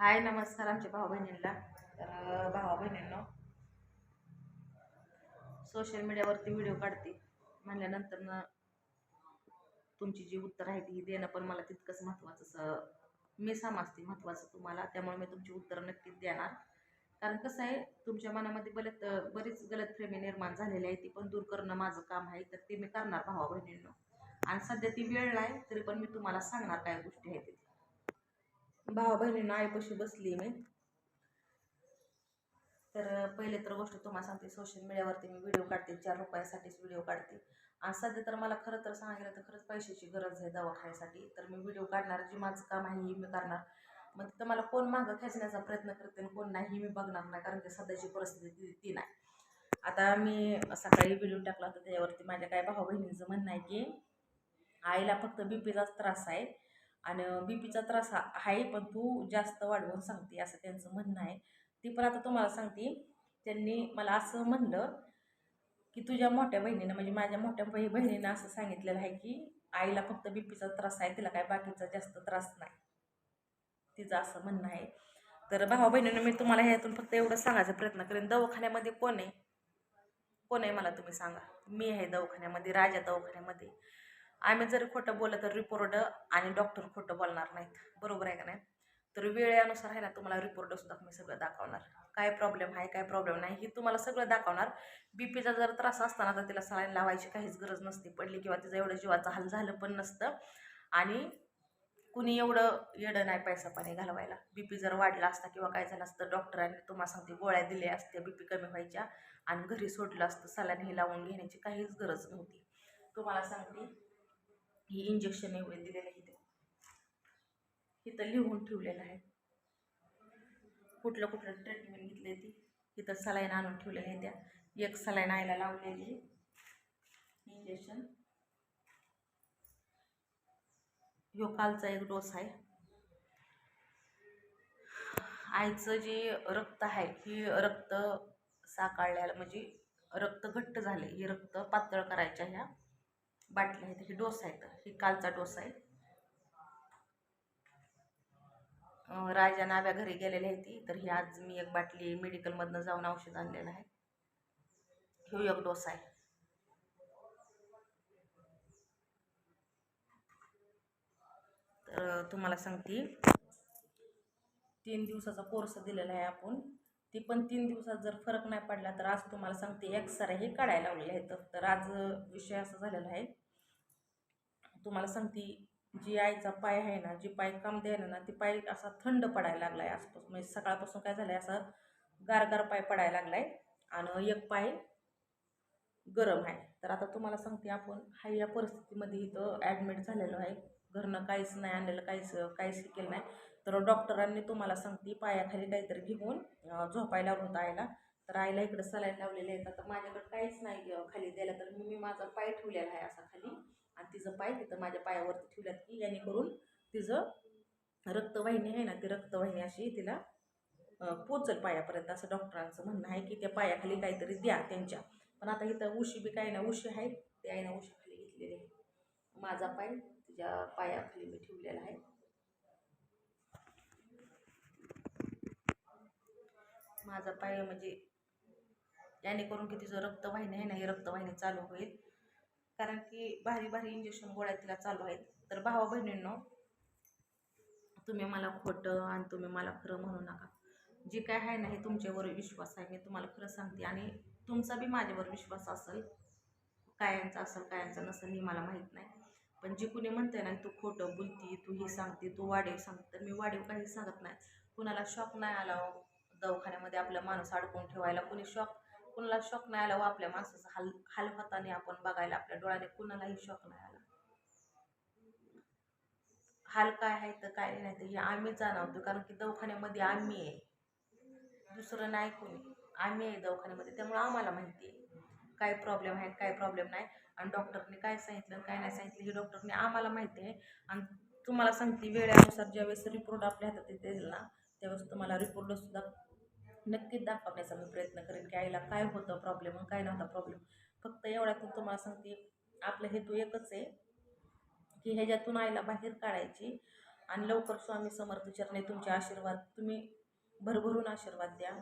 हाय नमस्कार आमच्या भाऊ बहिणींना तर भावा बहिणींना सोशल मीडियावरती व्हिडिओ काढते. म्हणल्यानंतर ना तुमची जी उत्तर आहे ती देणं पण मला तितकंच महत्त्वाचं मी समजते महत्त्वाचं तुम्हाला. त्यामुळे मी तुमची उत्तरं नक्कीच देणार. कारण कसं आहे तुमच्या मनामध्ये बरेच बरीच गलतफहमी निर्माण झालेली आहे ती पण दूर करणं माझं काम आहे तर ते मी करणार भावा बहिणींना आणि सध्या ती वेळ नाही तरी पण मी तुम्हाला सांगणार काय गोष्टी आहेत. तिथे भावा बहिणींना आईपाशी बसली मी. तर पहिले तर गोष्ट तुम्हाला सांगते सोशल मीडियावरती मी व्हिडिओ काढते चार रुपयासाठीच व्हिडिओ काढते. आणि सध्या तर मला खरं तर सांगायला तर खरंच पैशाची गरज आहे दवाखान्यासाठी. तर मी व्हिडिओ काढणार जी माझं काम आहे हे मी करणार. मग तिथं मला कोण मागं खेचण्याचा प्रयत्न करते आणि कोण नाही मी बघणार नाही कारण की सध्याची परिस्थिती ती- ती नाही. आता मी सकाळी व्हिडिओ टाकला होता त्याच्यावरती माझ्या काय भाऊ बहिणींचं म्हणणं आहे की आईला फक्त बी पीचाच त्रास आहे. आणि बी पीचा त्रास हा- आहे पण तू जास्त वाढवून सांगते असं त्यांचं म्हणणं आहे. ती पण आता तुम्हाला सांगते. त्यांनी मला असं म्हणलं की तुझ्या मोठ्या बहिणीनं म्हणजे माझ्या मोठ्या बही बहिणीनं असं सांगितलेलं आहे की आईला फक्त बी पीचा त्रास आहे तिला काय बाकीचा जास्त त्रास नाही. तिचं असं म्हणणं आहे. तर भावा बहिणीनं मी तुम्हाला ह्यातून फक्त एवढं सांगायचा प्रयत्न करेन. दवाखान्यामध्ये कोण आहे? कोण आहे मला तुम्ही सांगा. मी आहे दवाखान्यामध्ये राजा दवाखान्यामध्ये. आम्ही जर खोटं बोललं तर रिपोर्ट आणि डॉक्टर खोटं बोलणार नाहीत. बरोबर आहे का नाही? तर वेळेनुसार आहे ना तुम्हाला रिपोर्ट सुद्धा मी सगळं दाखवणार. काय प्रॉब्लेम आहे काय प्रॉब्लेम नाही हे तुम्हाला सगळं दाखवणार. बी पीचा जर त्रास असताना तर तिला सलाईन लावायची काहीच गरज नसते पडली किंवा तिचं एवढं जीवाचा हाल झालं पण नसतं. आणि कुणी एवढं येडं नाही पैसा पाणी घालवायला. बी पी जर वाढला असता किंवा काय झालं असतं डॉक्टरांनी तुम्हाला सांगते गोळ्या दिल्या असत्या बी पी कमी व्हायच्या आणि घरी सोडलं असतं सलाईन हे लावून घेण्याची काहीच गरज नव्हती. तुम्हाला सांगते ही इंजेक्शन एवढे दिलेलं आहे इथे इथं लिहून ठेवलेलं आहे. कुठलं कुठलं ट्रीटमेंट घेतली ती इथं सलाईन आणून ठेवलेल्या आहे त्या. एक सलाईन आईला लावलेली इंजेक्शन ह्यो कालचा एक डोस आहे. आईचं जे रक्त आहे हे रक्त साकाळल्याला म्हणजे रक्त घट्ट झाले हे रक्त पातळ करायच्या ह्या. बाटल्या आहेत ही डोसा आहेत हे कालचा डोसा आहे. राजा नाव्या घरी गेलेली आहे ती तर ही आज मी एक बाटली मेडिकलमधनं जाऊन औषध आणलेलं आहे. ह्यो एक डोसा आहे. तर तुम्हाला सांगते तीन दिवसाचा कोर्स दिलेला आहे आपण. ती पण तीन दिवसात जर फरक नाही पडला तर आज तुम्हाला सांगते एक्सरे हे काढायला लावलेले आहेत तर आज विषय असा झालेला आहे तुम्हाला सांगते जी आईचा पाय आहे ना जी पाय काम द्यायला ना ती पाय असा थंड पडायला लागला आहे आजपासून. म्हणजे सकाळपासून काय झालं आहे असा गारगार पाय पडायला लागला आहे आणि एक पाय गरम आहे. तर आता तुम्हाला सांगते आपण हा या परिस्थितीमध्ये इथं ॲडमिट झालेलो आहे. घरनं काहीच नाही आणलेलं काहीच काहीच केलं नाही. तर डॉक्टरांनी तुम्हाला सांगते पायाखाली काहीतरी घेऊन झोपायला होतं आईला. तर आईला इकडं सलाईन लावलेले आहेत आता माझ्याकडे काहीच नाही खाली द्यायला. तर मी माझा पाय ठेवलेला आहे असा खाली. आणि तिचं पाय तिथं माझ्या पायावरती ठेवल्यात की याने करून तिचं रक्तवाहिनी आहे ना ती रक्तवाहिनी अशी तिला पोचल पायापर्यंत. असं डॉक्टरांचं म्हणणं आहे की त्या पायाखाली काहीतरी द्या त्यांच्या. पण आता इथं उशी बी काही ना उशी आहे ते आहे ना उशीखाली घेतलेली आहे माझा पाय तिच्या पायाखाली मी ठेवलेला आहे. माझा पाय म्हणजे याने करून की तिचं रक्तवाहिनी आहे ना ही रक्तवाहिनी चालू होईल. कारण की भारी भारी इंजेक्शन गोळ्या तिला चालू आहेत. तर भावा बहिणींनो तुम्ही मला खोटं आणि तुम्ही मला खरं म्हणू नका. जे काय आहे ना हे तुमच्यावर विश्वास आहे. मी तुम्हाला खरं सांगते. आणि तुमचा बी माझ्यावर विश्वास असेल कायांचा असेल कायांचा नसेल हे मला माहीत नाही. पण जे कुणी म्हणते ना तू खोटं बोलती तू हे सांगते तू वाढीव सांगते तर मी वाढीव काही सांगत नाही. कुणाला शॉक नाही आला हो. दवाखान्यामध्ये आपला माणूस अडकून ठेवायला कुणी शॉक कुणाला शॉक नाही आला व आपल्या माणसाचा हाल हाल होताने आपण बघायला आपल्या डोळ्याने कुणालाही शॉक नाही आला. हाल काय आहे तर काय नाही तर हे आम्ही जाणवतो कारण की दवाखान्यामध्ये आम्ही आहे. दुसरं नाही कोणी. आम्ही आहे दवाखान्यामध्ये त्यामुळे आम्हाला माहिती आहे. काय प्रॉब्लेम आहे काय प्रॉब्लेम नाही. आणि डॉक्टरने काय सांगितलं काय नाही सांगितलं हे डॉक्टरने आम्हाला माहिती आहे. आणि तुम्हाला सांगते वेळेनुसार ज्यावेळेस रिपोर्ट आपल्या हातात येतील ना त्यावेळेस तुम्हाला रिपोर्टसुद्धा नक्कीच दाखवण्याचा मी प्रयत्न करेन की आईला काय होतं प्रॉब्लेम काय नव्हता प्रॉब्लेम फक्त एवढ्यातून तुम्हाला सांगते आपला हेतू एकच आहे की ह्याच्यातून आईला बाहेर काढायची आणि लवकर स्वामी समर्थ चरणे तुमचे आशीर्वाद तुम्ही भरभरून आशीर्वाद द्या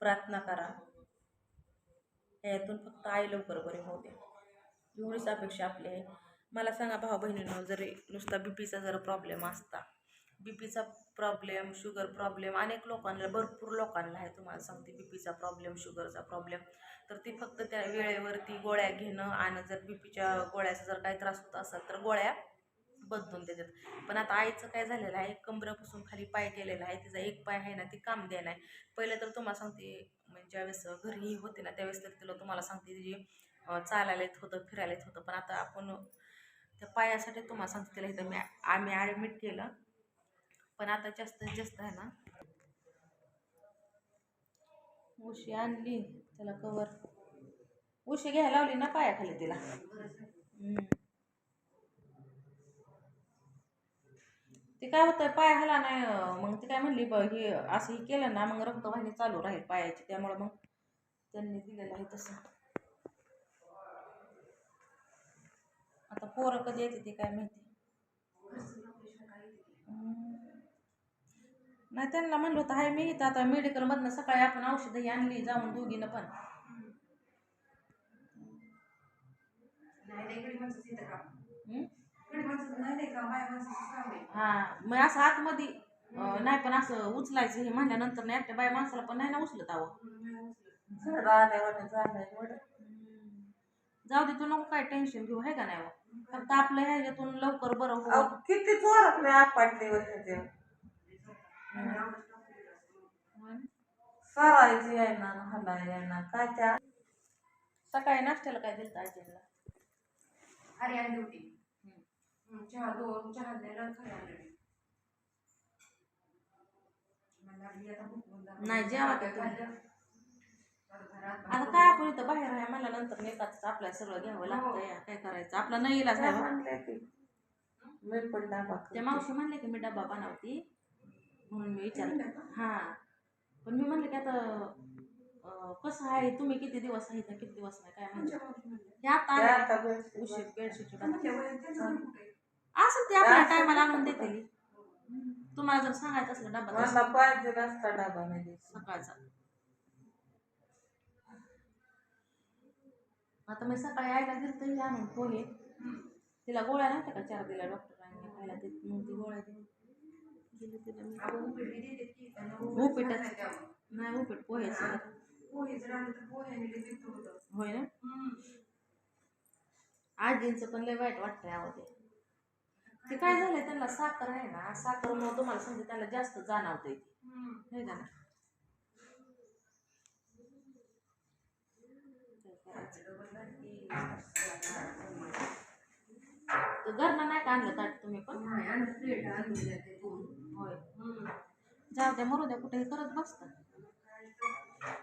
प्रार्थना करा. ह्यातून फक्त आई लवकर बरे होऊ द्या एवढीच अपेक्षा आपली आहे. मला सांगा भाऊ बहिणींनो जरी नुसता बी पीचा जर प्रॉब्लेम असता बी पीचा प्रॉब्लेम शुगर प्रॉब्लेम अनेक लोकांना भरपूर लोकांना आहे तुम्हाला सांगते बी पीचा प्रॉब्लेम शुगरचा प्रॉब्लेम तर ती फक्त त्या वेळेवरती गोळ्या घेणं आणि जर बी पीच्या गोळ्याचा जर काही त्रास होत असेल तर गोळ्या बदलून देतात. पण आता आईचं काय झालेलं आहे कंबऱ्यापासून खाली पाय केलेला आहे तिचा एक पाय आहे ना ती काम द्या नाही. पहिले तर तुम्हाला सांगते म्हणजे ज्यावेळेस घरी होते ना त्यावेळेस तर तिला तुम्हाला सांगते तिची चालायला येत होतं फिरायला येत होतं. पण आता आपण त्या पायासाठी तुम्हाला सांगते तिला इथं मी आम्ही ॲडमिट केलं. पण आता जास्तीत जास्त आहे ना. उशी आणली त्याला कवर उशी घ्यायला लावली ना पायाखाली तिला. ते काय होतं पाय हला नाही मग ती काय म्हणली हे असं हे केलं ना मग रक्तवाहिनी चालू राहील पायाची त्यामुळं मग त्यांनी दिलेलं आहे तसं. आता पोरं कधी येते ते काय माहिती. नाही त्यांना म्हणलं होतं हाय मी इथं आता मेडिकलमधनं सकाळी आपण औषधही आणली जाऊन दोघीनं पण. हा मग असं आतमध्ये नाही पण असं उचलायचं हे म्हणल्यानंतर नाही एकट्या बाय माणसाला पण नाही ना उचलत आहो. जाऊ दे तू नको काय टेन्शन घेऊ आहे का नाही फक्त आपलं ह्याच्यातून लवकर बरं हो किती चोरकले आपटले वर्षाचे सरायची आहे ना हलाय आहे ना काय त्या सकाळी नाश्त्याला काय दिलं आजीला? हरियाण ड्युटी चहा दोन चहा दिला खऱ्या मला लागली आता भूक म्हणून नाही, जेवा की तुम्ही. खाल्लं. तर घरात आता काय आपण इथं बाहेर आहे? मला नंतर एकाच आपल्याला सगळं घ्यावं लागतं या काय करायचं? आपला नाही इलाज काय आहे बा. म्हणले की मी पण डाबा त्या मावशी म्हणले की मी डबा बनवते. म्हणून मी विचारलं हां. पण मी म्हणले की आता कसं आहे तुम्ही किती दिवस आहे इथं, किती दिवस नाही काय म्हणजे हे आता बेडशीट उशीर कुठे? असं ते आपल्या टायमाला आणून देते तुम्हाला जर सांगायचं असलं डबा तर पाहिजे नसता डाबा म्हणजे? सकाळचा. आता मी सकाळी आईला दिलं तरी आणून पोहे. तिला गोळ्या नव्हत्या का? चार दिल्या डॉक्टरांनी. खायला ते मग ती गोळ्या दिली. दिली तिला मी उपीटच. उपीट नाही उपीट पोह्याचं. होय ना. आजींचं पण लय वाईट वाटतंय अहो ते. ते काय झालंय त्यांना साखर आहे ना साखरमुळे तुम्हाला सांगते त्यांना जास्त जाणवतंय ते. हम्म. नाही का ना घरनं नाही का आणलं ताट तुम्ही पण? जाऊ द्या मरू द्या कुठे करत बसता.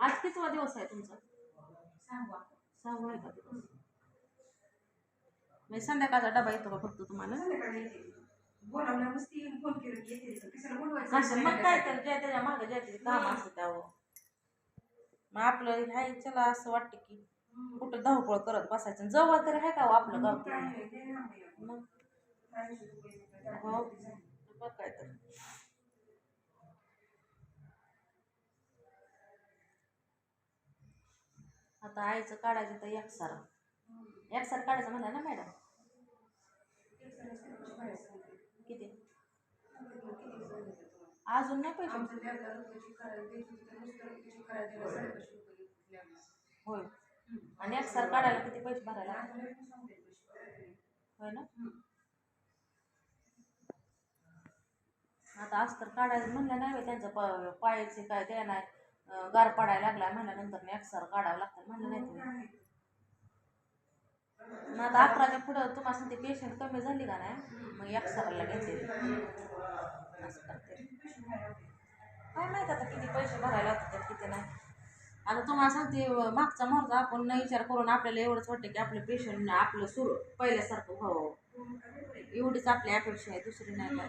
आज कितवा दिवस आहे तुमचा. सहावा. आहे का दिवस? म्हणजे संध्याकाळचा डबा येतो का फक्त तुम्हाला? मग काय तर ज्या त्याच्यामागे ज्या त्याचे काम असतं त्यावर. मग आपलं हाय चला असं वाटतं की. कुठं धावपळ करत बसायचं. जवळ तरी आहे का हो आपलं गाव. हो. मग काय तर. आता आईचं काढायचं तर एक सार. एक सार काढायचं म्हणा ना मॅडम? किती? अजून नाही पैसे. होय. आणि एक सार काढायला किती पैसे भरायला. होय ना. आता अस्तर काढायचं म्हणलं नाही त्यांचं पायाचे काय ते नाही गार पडायला लागला म्हणल्यानंतर अक्षर काढावं लागतं म्हणलं नाही तुम्ही. मग आता अकराच्या पुढं तुम्हाला सांगते पेशंट कमी झाली का नाही मग अक्षराला घेते. असं करते. काय माहीत आता किती पैसे भरायला लागतात किती नाही. आता तुम्हाला सांगते मागचा मागचा आपण विचार करून आपल्याला एवढंच वाटतं की आपलं पेशंट आपलं सुरू पहिल्यासारखं व्हावं. एवढीच आपली अपेक्षा आहे दुसरी नाही काय.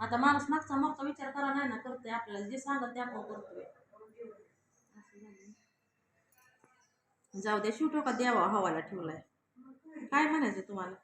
आता माणूस मागचा मागचा विचार करा नाही ना करते आपल्याला. जे सांगत ते आपण करतोय. जाऊ द्या शिवटो का द्यावा हवाला ठेवलाय. काय म्हणायचं तुम्हाला?